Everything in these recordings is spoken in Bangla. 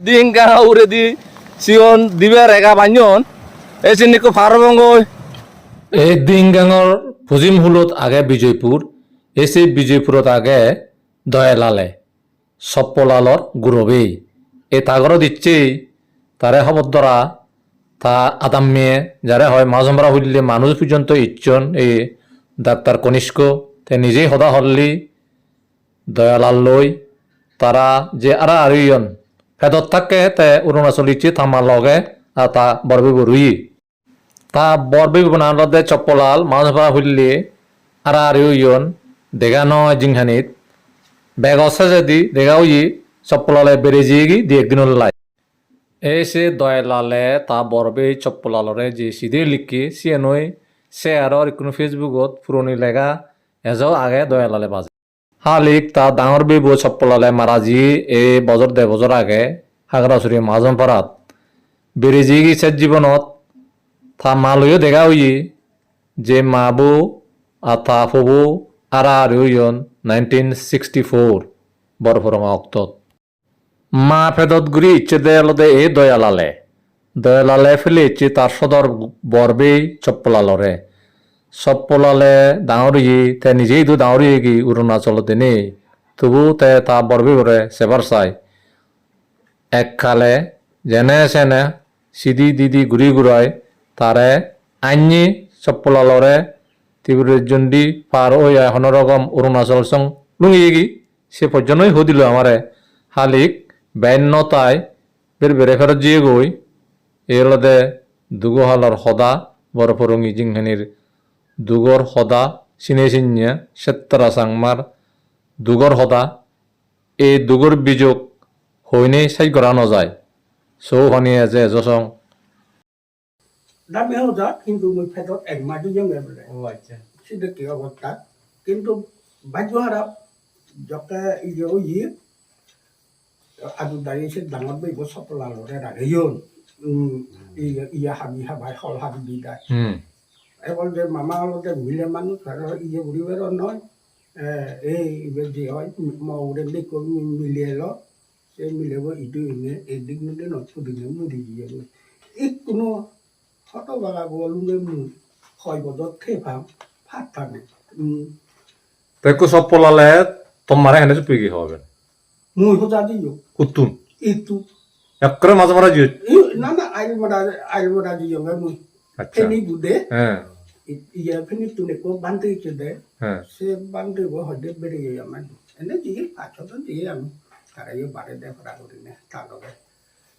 Ure di sion dibe rega banyon. Esin niku farbangoy. এই দিংগাঙৰ পজিম হুলত আগে বিজয়পুৰ এসি বিজয়পুৰত আগে দয়ালালে সপ্পলালৰ গুৰবেই এই তাগৰ দিচ্ছেই তাৰে খবরদরা তা আদাম্মিয়ে যারা হয় মাজমরা হইলে মানুষ পর্যন্ত ইচ্ছন এই ডাক্তার কনিষ্ক, তে নিজেই সদা হল্লি দয়ালাল লই তারা যে আরা আরিয়ন ফেদত থাকে তে অৰুণাচল ইচ্ছি থামার লগে আর তা বরবি বরুই তা বরবি বনালদে চপ্পলাল মাজমরা হইলে আরা আরিয়ন দেখা নয় জিংহানিত বেগ আছে যদি দেখা উই চপ্পলালে বেড়ে জিগি দিয়ে একদিন লাই এই সে দয়ালালে তা বরবে চপ্পলালরে যে সিধে লিখি সে নই সে আর কোনো ফেসবুকত পুরনি লেখা এজ আগে দয়ালালে বাজে হালিক তা ডাঙর বিবু চপ্পলালে মারাজি এই বছর দে বছর আগে হাগরাচুরি মাজম পারাত বেরেজি গিছে জীবনত থা মালয়ও দেখা হই যে মাবু আর তা ফবু আরা আর ইয়ন নাইনটিন সিক্সটি ফোর বরফরমা মা ফেদত গুরি ইচ্ছে দেয়ালদে এ দয়ালালে। দয়ালালে ফেলে ইচ্ছে তার সদর বরবেই চপ্পলালরে চপ্পলালে ডাঙরি তে নিজেই তো ডাঙরি গি অরুণাচলতে নেই তবু তে তা বরবে করে সেবার চাই। এককালে যেনে সেনে সিদি দিদি ঘুরি ঘুরাই তারে আইনি চপ্পলালরে ত্রিপুরের জন্ডি পার ওই এখন রকম অরুণাচল সং লুঙিয়ে গি। সে পর্যন্তই হদিল আমারে হালিক ব্যন্যতায় বের বেড়ে ফেরত জিয়ে গই এলদে দুগহালর সদা বরফরঙি জিংহানির দুগর সদা চিনে চিনিয়া সেত্তরা চাংমার দুগর সদা এই দুগর বিযোগ হইনে চাই করা নযায়। চৌখনিয়ে যে এজচং দামে হজা কিন্তু মই ফেটত এক মাহ দুজন বোলে ও আচ্ছা। সেটা কি অবস্থা কিন্তু ভাগ্য খারাপ যকে ইয়ে ওই আজু দাঁড়িয়েছে ডাঙর বইব সফল আলোরে রাগেইন ইয়ে হাবি হাবাই হল হাবি দি দেয় হুম যে মামা হলতে মিলে মানুষ আর ইয়ে উড়িবের নয় এই যে হয় মৌরে দেখো মিলিয়ে এলো সে মিলেব ইটো ইনে এদিক নিলে নতুদিনে মুড়ি দিয়ে এই কোনো বাগা বলুঙ্গে মু হয় বদত খেয়ে পাম ফাট থাকে তেকু সব পলালে তোমারে হেনে চুপি কি হবে মুই হোজা দিও কুতুন ইটু। একরে মাঝে মারা জিও না না আইল বড়া আইল বড়া দিও মুই ফেনি বুদে। হ্যাঁ। ইয়ে ফেনি তুনে কো বান্ধে ইচ্ছে দে হ্যাঁ। সে বান্ধে বো হদে বেড়ে গিয়ে আমার এনে দিয়ে পাঁচশো তো দিয়ে আমি তারা ইয়ে বাড়ে দেয় ফরা করি না তার লগে।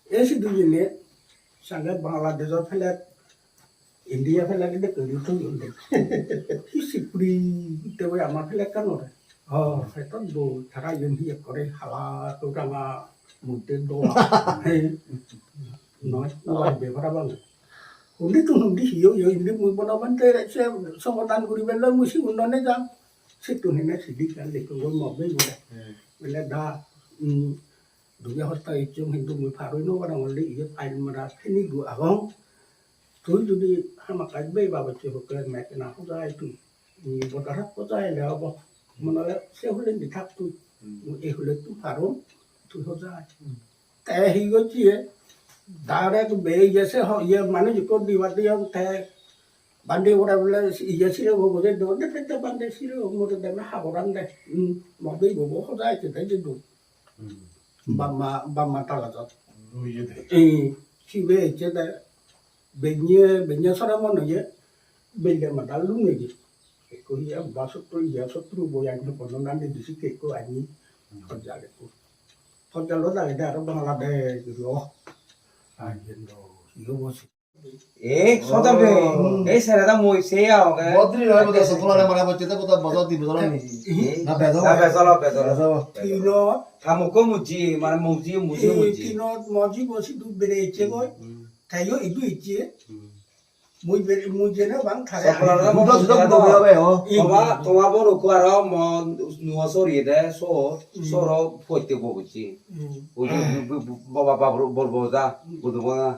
এই সে দুজনে সঙ্গে বাংলাদেশের ফেলে ইন্ডিয়া ফেলে কিন্তু করি তো ইন্দে কি সিকুড়ি দেবে আমার ফেলে কেন রে? হ সেটা দো তারা ইয়ে ইয়ে করে হালা তো টাঙা মধ্যে দোলা নয় উনি তো নুন দিও ইয়ে ইন্দি মুই বনাবান তে সে সমাধান করিবে লয় মুসি উন্নয়নে যাম। সে তো হেনে সিদি কাল দেখো গো মবে বলে বলে দা দুগে হস্তা ইচ্ছুম কিন্তু মুই ফারই নো বানা বলে ইয়ে ফাইল মারা ফেনি গু আগং তুই যদি হামা কাজবে বাবা চে হোক মেকে না হো যায় তুই বটারা পজায় লে হব মনলে সে হলে দিথাক তুই এই হলে বেরিয়ে গেছে হ- ইয়ে মানে যুক্ত দিবা দিয়ে তাই বান্ধি ওরা বলে ইয়ে ছিল বোঝে দৌড়ে ফেলতে বান্ধে ছিল মোটে দেবে হাবরান দে মবে ববো সদায় তাই যে দু বাম্মা বাম্মা তালাজত ওই যে এই সিবে এসে দে বেঞ্জে বেঞ্জে সরে মনে ইয়ে বেঞ্জে মাতা লুঙে গি একো ইয়ে বাসত্র ইয়ে শত্রু বই একদম বর্ণনা দিয়ে দিছি কেকো আনি সজ্জালে সজ্জালো দাঁড়িয়ে আরও বাংলাদেশ র আইজেন্দ্র ইয়ে বসে এই সেরাদা মই সে আওগে বদ্রি হয় বোধ সফলালে মারা বচ্চে তো বোধ বজাত দি নি না না থামুকো মুজি মানে মুজি মুজি মুজি। তিনত মজি বসি দুধ বেড়ে ইচ্ছে গই তাইও ইদু ইচ্ছে মুই বেড়ে মুই জেনে বাং খারে সফলালে বুদা সুদা বুদা হবে ও তোমা তোমা বড় কুয়ার ম নুয়া সরিয়ে দে সো সর ফইতে বগুছি ওই যে বাবা বাবু বলব যা বুদু বনা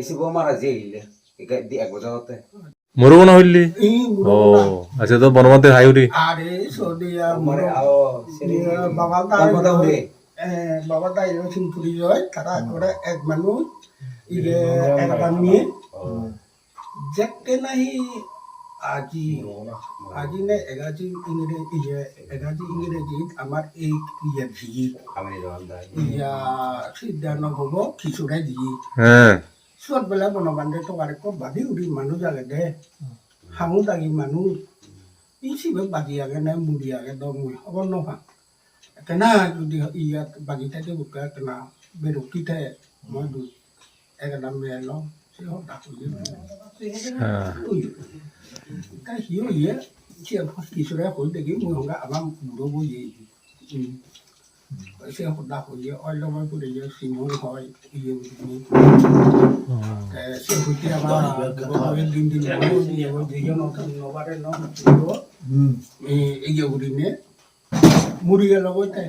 এসে বো মারা জেইলে একা দি এক বজাতে হইলি? ও আচ্ছা তো বনমতে হাইউরি আরে সদিয়া মানে আও বাবা কথা হরে eh, বাবা দাইলো সিমপুরি জয় তারা করে এক মানুষ ইয়ে এক বানিয়ে যেতে নাহি আজি আজি নে এগাজি ইংরেজি ইয়ে এগাজি ইংরেজিত আমার এই ইয়ে রন্দাই ইয়া সিদ্ধান্ত হব খিচুড়ে ঝি হ্যাঁ চত বেলা বনবান্ধে টকাৰে কত বাদি উৰি মানুহ জাগে দে হাঙো দাগি মানুহ ইচিবে বাজি আগে নে মুড়ি আগে দম মই হ'ব নহা কেনা যদি ইয়াত বাজি থাকে বোকা কেনা বেরুকি থাকে মই দু একদম মেয়ে লওঁ সে হওক ডাকু হ্যাঁ তাই সিও ইয়ে সিয়ে কিছুৰে হৈ দেখি মই সংগা আমাৰ বুঢ়ো বহি সে সদা হৈ অন্য মই কৰি চিমন হয় ইয়ে সে হইতে আমার দিন দিন নবারে এগিয়ে উড়ি নে মুড়ি গেল বইতে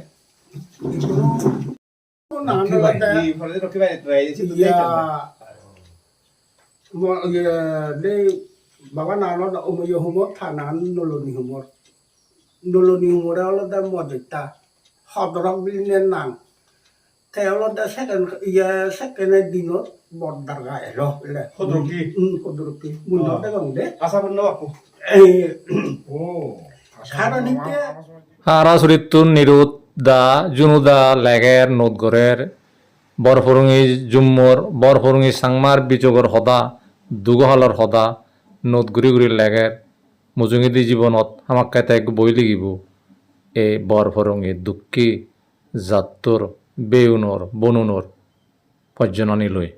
ফলে রকিবা ট্রাই দিছি তো বাবা নানত অময় সমত থানান নলনি সমত নলনি সমৰে অলপ মজা সদৰক বুলি নাম তেওঁলোকে ছেকেণ্ড ইয়ে ছেকেণ্ড দিনত বৰদাৰ গাই ৰ বোলে সদৰকি সদৰকি মুন্দতে গং দে আশা পূর্ণ বাপু এই ও খাৰণীতে আরাসুরিতুন নিরুত দা জুনুদা লেগের নোদগরের বরফরুঙি জুম্মর বরফরুঙি সাংমার বিচগর হদা দুগহলৰ সদা নোট গুৰি গুৰি লেগের, মুজুঙিদি জীৱনত আমাক কেতেক বই লাগিব। এই বৰফৰঙি দুঃখী জাতৰ বেউনৰ, বনুনৰ, পৰ্যননীলৈ।